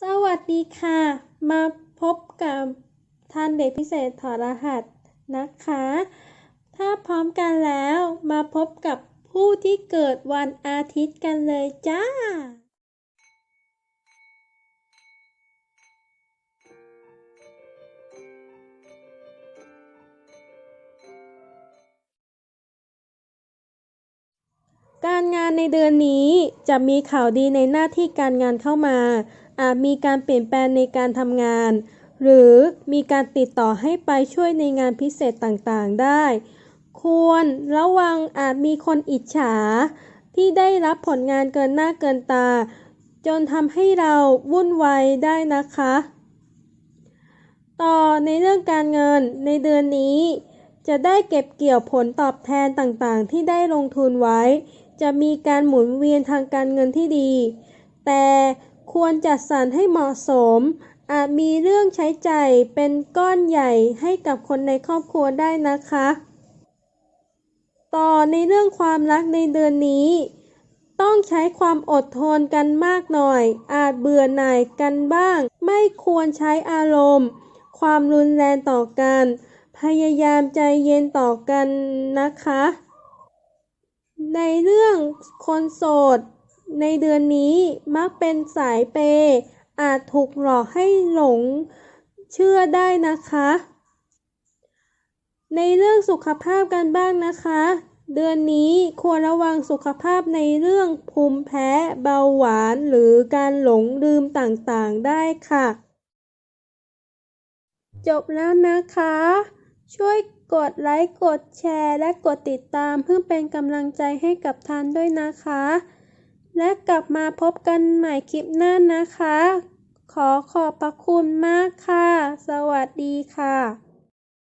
สวัสดีค่ะ มาพบกับทันเด็กพิเศษถอดรหัสนะคะ ถ้าพร้อมกันแล้วมาพบกับผู้ที่เกิดวันอาทิตย์กันเลยจ้า การงานในเดือนนี้จะมีข่าวดีในหน้าที่การงานเข้ามา อาจมีการเปลี่ยนแปลงในการทำงาน หรือมีการติดต่อให้ไปช่วยในงานพิเศษต่างๆได้ ควรระวังอาจมีคนอิจฉา ที่ได้รับผลงานเกินหน้าเกินตา จนทำให้เราวุ่นวายได้นะคะ ต่อในเรื่องการเงินในเดือนนี้จะได้เก็บเกี่ยวผลตอบแทนต่างๆ ที่ได้ลงทุนไว้ จะมีการหมุนเวียนทางการเงินที่ดี แต่ ควรจัดสรรให้เหมาะสม อาจมีเรื่องใช้ใจ่ายเป็นก้อนใหญ่ให้กับคนในครอบครัวได้นะคะ ต่อในเรื่องความรักในเดือนนี้ ต้องใช้ความอดทนกันมากหน่อย อาจเบื่อหน่ายกันบ้าง ไม่ควรใช้อารมณ์ ความรุนแรงต่อกัน พยายามใจเย็นต่อกันนะคะ ในเรื่องคนโสด ในเดือนนี้มักเป็นสายเปย์อาจถูกหลอกให้หลงเชื่อได้นะคะ ในเรื่องสุขภาพกันบ้างนะคะ เดือนนี้ควรระวังสุขภาพในเรื่องภูมิแพ้เบาหวานหรือการหลงลืมต่างๆได้ค่ะ จบแล้วนะคะ ช่วยกดไลค์ กดแชร์ และกดติดตามเพื่อเป็นกำลังใจให้กับทันด้วยนะคะ และกลับมาพบกันใหม่คลิปหน้านะคะ ขอขอบพระคุณมากค่ะ สวัสดีค่ะ